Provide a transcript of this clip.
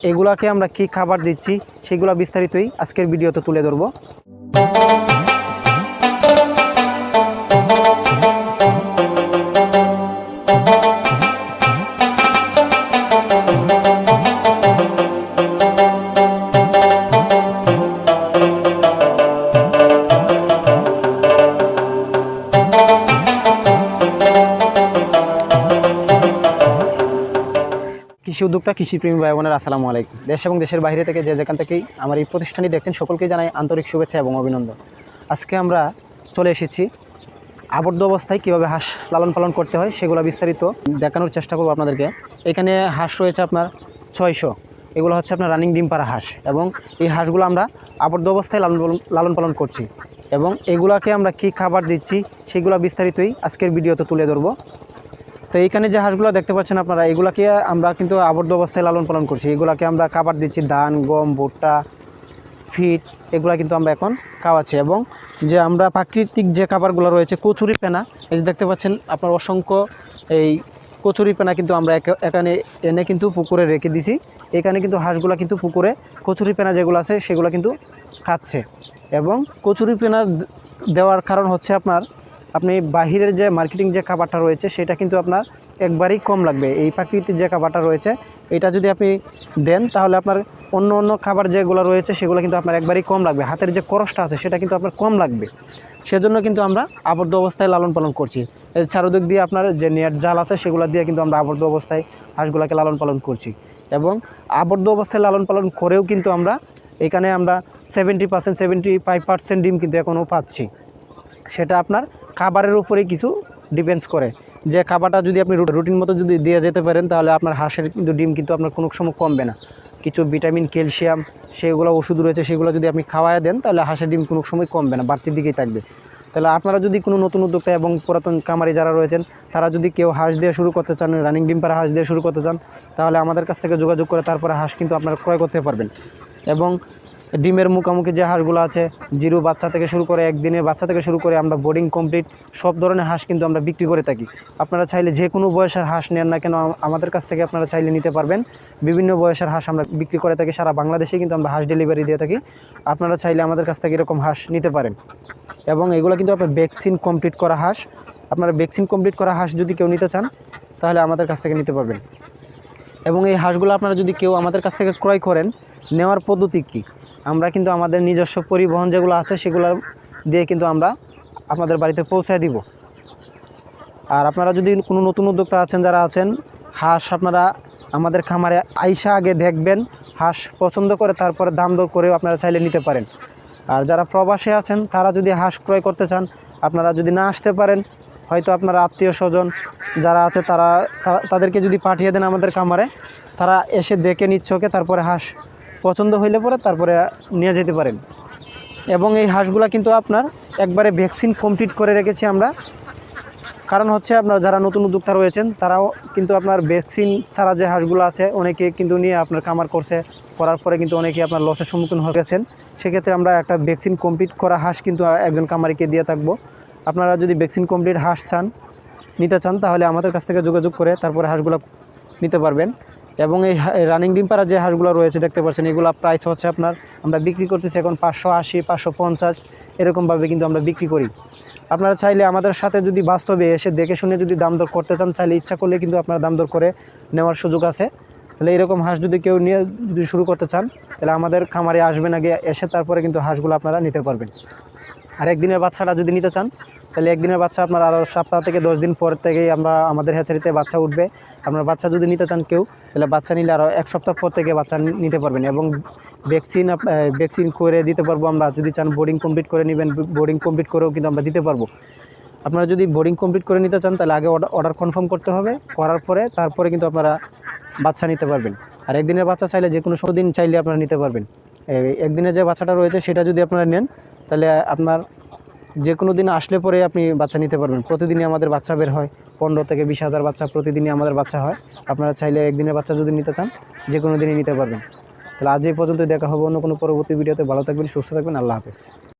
এগুলাকে আমরা কি খাবার দিচ্ছি সেগুলো বিস্তারিতই আজকের ভিডিওতে তুলে ধরবো। কৃষি উদ্যোক্তা কৃষিপ্রেমী ভাই বোনের আসসালামু আলাইকুম। দেশ এবং দেশের বাইরে থেকে যে যেখান থেকেই আমার এই প্রতিষ্ঠানটি দেখছেন সকলকেই জানাই আন্তরিক শুভেচ্ছা এবং অভিনন্দন। আজকে আমরা চলে এসেছি আবদ্ধ অবস্থায় কীভাবে হাঁস লালন পালন করতে হয় সেগুলো বিস্তারিত দেখানোর চেষ্টা করব আপনাদেরকে। এখানে হাঁস রয়েছে আপনার ছয়শো। এগুলো হচ্ছে আপনার রানিং ডিম পাড়া হাঁস এবং এই হাঁসগুলো আমরা আবদ্ধ অবস্থায় লালন লালন পালন করছি। এবং এগুলাকে আমরা কি খাবার দিচ্ছি সেগুলো বিস্তারিতই আজকের ভিডিওতে তুলে ধরবো। তো এইখানে যে হাঁসগুলো দেখতে পাচ্ছেন আপনারা, এগুলাকে আমরা কিন্তু আবদ্ধ অবস্থায় লালন পালন করছি। এগুলাকে আমরা খাবার দিচ্ছি, ধান, গম, ভুট্টা ফিট এগুলা কিন্তু আমরা এখন খাওয়াচ্ছি। এবং যে আমরা প্রাকৃতিক যে খাবারগুলো রয়েছে, কচুরি পেনা, এই যে দেখতে পাচ্ছেন আপনার অসংখ্য এই কচুরি পেনা কিন্তু আমরা এখানে এনে কিন্তু পুকুরে রেখে দিছি। এখানে কিন্তু হাঁসগুলো কিন্তু পুকুরে কচুরি পেনা যেগুলো আছে, সেগুলো কিন্তু খাচ্ছে। এবং কচুরি পেনা দেওয়ার কারণ হচ্ছে আপনার আপনি বাহিরের যে মার্কেটিং যে খাবারটা রয়েছে, সেটা কিন্তু আপনার একবারেই কম লাগবে। এই প্রাকৃতিক যে খাবারটা রয়েছে, এটা যদি আপনি দেন, তাহলে আপনার অন্য অন্য খাবার যেগুলো রয়েছে, সেগুলো কিন্তু আপনার একবারেই কম লাগবে। হাতের যে খরচটা আছে, সেটা কিন্তু আপনার কম লাগবে। সেজন্য কিন্তু আমরা আবদ্ধ অবস্থায় লালন পালন করছি। এর চারদিক দিয়ে আপনার যে নেট জাল আছে, সেগুলো দিয়ে কিন্তু আমরা আবদ্ধ অবস্থায় হাঁসগুলোকে লালন পালন করছি। এবং আবদ্ধ অবস্থায় লালন পালন করেও কিন্তু আমরা, এখানে আমরা seventy percent seventy five percent ডিম কিন্তু এখনও পাচ্ছি। সেটা আপনার খাবারের উপরেই কিছু ডিপেন্ডস করে। যে খাবারটা যদি আপনি রুটিন মতো যদি দিয়ে যেতে পারেন, তাহলে আপনার হাঁসের কিন্তু ডিম কিন্তু আপনার কোনো সময় কমবে না। কিছু ভিটামিন ক্যালসিয়াম সেগুলো ওষুধ রয়েছে, সেগুলো যদি আপনি খাওয়ায় দেন, তাহলে হাঁসের ডিম কোনো সময় কমবে না, বাড়তির দিকেই থাকবে। তাহলে আপনারা যদি কোনো নতুন উদ্যোক্তা এবং পুরাতন কামারি যারা রয়েছেন, তারা যদি কেউ হাঁস দিয়ে শুরু করতে চান রানিং ডিম পাড়া হাঁস দিয়ে শুরু করতে চান, তাহলে আমাদের কাছ থেকে যোগাযোগ করে তারপরে হাঁস কিন্তু আপনারা ক্রয় করতে পারবেন। এবং ডিমের মুখামুখি যে হাঁসগুলো আছে, জিরো বাচ্চা থেকে শুরু করে একদিনে বাচ্চা থেকে শুরু করে আমরা বোর্ডিং কমপ্লিট সব ধরনের হাঁস কিন্তু আমরা বিক্রি করে থাকি। আপনারা চাইলে যে কোনো বয়সের হাঁস নেন না কেন আমাদের কাছ থেকে আপনারা চাইলে নিতে পারবেন। বিভিন্ন বয়সের হাঁস আমরা বিক্রি করে থাকি, সারা বাংলাদেশে কিন্তু আমরা হাঁস ডেলিভারি দিয়ে থাকি। আপনারা চাইলে আমাদের কাছ থেকে এরকম হাঁস নিতে পারেন। এবং এগুলো কিন্তু আপনার ভ্যাকসিন কমপ্লিট করা হাঁস। আপনারা ভ্যাকসিন কমপ্লিট করা হাঁস যদি কেউ নিতে চান, তাহলে আমাদের কাছ থেকে নিতে পারবেন। এবং এই হাঁসগুলো আপনারা যদি কেউ আমাদের কাছ থেকে ক্রয় করেন, নেওয়ার পদ্ধতি কী? আমরা কিন্তু আমাদের নিজস্ব পরিবহন যেগুলো আছে সেগুলো দিয়ে কিন্তু আমরা আপনাদের বাড়িতে পৌঁছায় দিব। আর আপনারা যদি কোনো নতুন উদ্যোক্তা আছেন, যারা আছেন, হাঁস আপনারা আমাদের খামারে আইসা আগে দেখবেন, হাঁস পছন্দ করে তারপরে দাম দর করেও আপনারা চাইলে নিতে পারেন। আর যারা প্রবাসে আছেন, তারা যদি হাঁস ক্রয় করতে চান, আপনারা যদি না আসতে পারেন, হয়তো আপনার আত্মীয় স্বজন যারা আছে তারা তাদেরকে যদি পাঠিয়ে দেন আমাদের খামারে, তারা এসে দেখে নিচ্ছকে, তারপরে হাঁস পছন্দ হইলে পরে তারপরে নিয়ে যেতে পারেন। এবং এই হাঁসগুলা কিন্তু আপনার একবারে ভ্যাকসিন কমপ্লিট করে রেখেছি আমরা। কারণ হচ্ছে আপনার যারা নতুন উদ্যোক্তা রয়েছেন, তারাও কিন্তু আপনার ভ্যাকসিন ছাড়া যে হাঁসগুলো আছে, অনেকে কিন্তু নিয়ে আপনার কামার করছে, করার পরে কিন্তু অনেকে আপনার লসের সম্মুখীন হয়ে গেছেন। সেক্ষেত্রে আমরা একটা ভ্যাকসিন কমপ্লিট করা হাঁস কিন্তু একজন কামারিকে দিয়ে থাকব। আপনারা যদি ভ্যাকসিন কমপ্লিট হাঁস চান, নিতে চান, তাহলে আমাদের কাছ থেকে যোগাযোগ করে তারপরে হাঁসগুলো নিতে পারবেন। এবং এই রানিং ডিম পাড়া যে হাঁসগুলো রয়েছে, দেখতে পাচ্ছেন, এগুলো প্রাইস হচ্ছে আপনার, আমরা বিক্রি করতেছি এখন পাঁচশো আশি, পাঁচশো পঞ্চাশ, এরকমভাবে কিন্তু আমরা বিক্রি করি। আপনারা চাইলে আমাদের সাথে যদি বাস্তবে এসে দেখে শুনে যদি দাম দর করতে চান, চাইলে ইচ্ছা করলে কিন্তু আপনারা দাম দর করে নেওয়ার সুযোগ আছে। তাহলে এরকম হাঁস যদি কেউ নিয়ে যদি শুরু করতে চান, তাহলে আমাদের খামারে আসবেন আগে, এসে তারপরে কিন্তু হাঁসগুলো আপনারা নিতে পারবেন। আর একদিনের বাচ্চাটা যদি নিতে চান, তাহলে একদিনের বাচ্চা আপনার আরও সপ্তাহ থেকে দশ দিন পর থেকেই আমরা, আমাদের হ্যাচারিতে বাচ্চা উঠবে। আপনার বাচ্চা যদি নিতে চান কেউ, তাহলে বাচ্চা নিলে আরও এক সপ্তাহ পর থেকে বাচ্চা নিতে পারবেন এবং ভ্যাকসিন ভ্যাকসিন করে দিতে পারব আমরা। যদি চান বোর্ডিং কমপ্লিট করে নেবেন বোর্ডিং কমপ্লিট করেও কিন্তু আমরা দিতে পারব। আপনারা যদি বোর্ডিং কমপ্লিট করে নিতে চান, তাহলে আগে অর্ডার অর্ডার কনফার্ম করতে হবে। করার পরে তারপরে কিন্তু আপনারা বাচ্চা নিতে পারবেন। আর একদিনের বাচ্চা চাইলে যে কোনো দিন চাইলে আপনারা নিতে পারবেন। একদিনের যে বাচ্চাটা রয়েছে সেটা যদি আপনারা নেন, তাহলে আপনার যে কোনো দিন আসলে পরে আপনি বাচ্চা নিতে পারবেন। প্রতিদিনই আমাদের বাচ্চা বের হয়, পনেরো থেকে বিশ হাজার বাচ্চা প্রতিদিনই আমাদের বাচ্চা হয়। আপনারা চাইলে একদিনের বাচ্চা যদি নিতে চান, যে কোনো দিনই নিতে পারবেন। তাহলে আজ এই পর্যন্ত দেখা হবে অন্য কোনো পরবর্তী ভিডিওতে। ভালো থাকবেন, সুস্থ থাকবেন, আল্লাহ হাফেজ।